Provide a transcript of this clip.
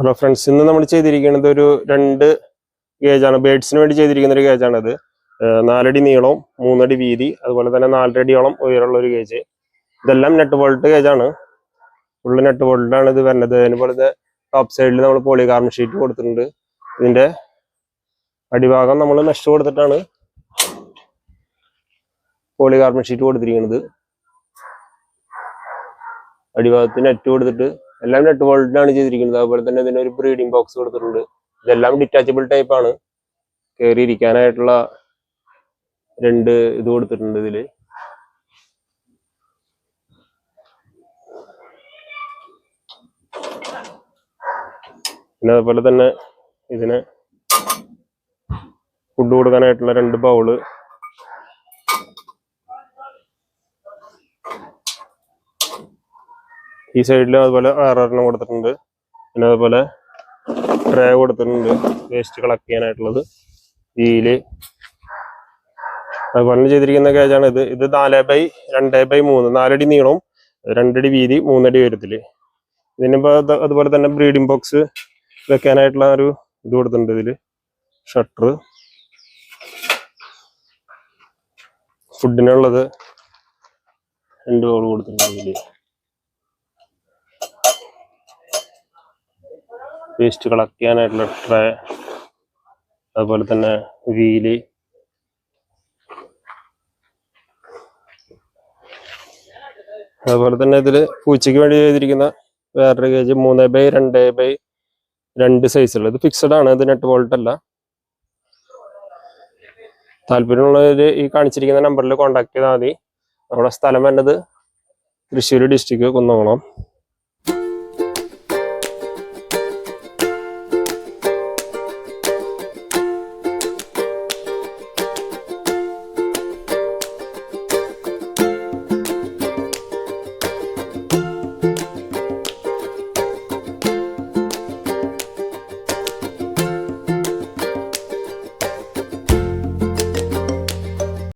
Hello friends ഇന്ന് നമ്മൾ ചെയ്തിരിക്കുന്നത് ഒരു രണ്ട് ഗേജാണ് ബേഡ്സിന് വേണ്ടി ചെയ്തിരിക്കുന്ന ഒരു ഗേജാണത് നാലടി നീളവും മൂന്നടി വീതി അതുപോലെ തന്നെ നാലരടിയോളം ഉയരമുള്ള ഒരു ഗേജ് ഇതെല്ലാം നെറ്റ് ബോൾട്ട് ഗേജാണ് ഫുള്ള് നെറ്റ് ബോൾട്ടാണ് ഇത് വരുന്നത്. അതുപോലെ ഇത് ടോപ്പ് സൈഡിൽ നമ്മൾ പോളികാർബൺ ഷീറ്റ് കൊടുത്തിട്ടുണ്ട്. ഇതിന്റെ അടിഭാഗം നമ്മൾ മെഷ് കൊടുത്തിട്ടാണ് പോളികാർബൺ ഷീറ്റ് കൊടുത്തിരിക്കുന്നത്. അടിഭാഗത്തിന് നെറ്റ് കൊടുത്തിട്ട് എല്ലാം നെറ്റ് ബോൾട്ടിലാണ് ചെയ്തിരിക്കുന്നത്. അതുപോലെ തന്നെ ഇതിന് ഒരു ബ്രീഡിംഗ് ബോക്സ് കൊടുത്തിട്ടുണ്ട്. ഇതെല്ലാം ഡിറ്റാച്ചബിൾ ടൈപ്പ് ആണ്. കയറി ഇരിക്കാനായിട്ടുള്ള രണ്ട് ഇത് കൊടുത്തിട്ടുണ്ട് ഇതിൽ. പിന്നെ അതുപോലെ തന്നെ ഇതിന് ഫുഡ് കൊടുക്കാനായിട്ടുള്ള രണ്ട് ബൗൾ ഈ സൈഡിലും അതുപോലെ വേറൊരെണ്ണം കൊടുത്തിട്ടുണ്ട്. പിന്നെ അതുപോലെ ട്രേ കൊടുത്തിട്ടുണ്ട്. Waste collect ചെയ്യാനായിട്ടുള്ളത്. വീൽ അതുപോലെ ചെയ്തിരിക്കുന്ന കേജാണ് ഇത്. ഇത് നാല് ബൈ രണ്ട് ബൈ മൂന്ന്. നാലടി നീളവും രണ്ടടി വീതി മൂന്നടി ഉയരത്തിൽ. ഇതിനിപ്പോ അത് അതുപോലെ തന്നെ ബ്രീഡിംഗ് ബോക്സ് വെക്കാനായിട്ടുള്ള ഒരു ഇത് കൊടുത്തിട്ടുണ്ട് ഇതിൽ. ഷട്ടർ ഫുഡിനുള്ളത് രണ്ട് ബോൾ കൊടുത്തിട്ടുണ്ട് ഇതിൽ. വേസ്റ്റ് കളക്ട് ചെയ്യാനായിട്ടുള്ള ട്രേ അതുപോലെ തന്നെ വീൽ. അതുപോലെ തന്നെ ഇതിൽ പൂച്ചയ്ക്ക് വേണ്ടി ചെയ്തിരിക്കുന്ന വേറൊരു കേജ് മൂന്ന് ബൈ രണ്ട് ബൈ രണ്ട് സൈസ് ഇത് ഫിക്സഡ് ആണ് ഇത് നെറ്റ് വോൾട്ട് അല്ല. താല്പര്യമുള്ളവര് ഈ കാണിച്ചിരിക്കുന്ന നമ്പറിൽ കോൺടാക്ട് ചെയ്താൽ മതി. നമ്മുടെ സ്ഥലം വേണ്ടത് തൃശ്ശൂർ ഡിസ്ട്രിക്ട് കുന്നംകുളം.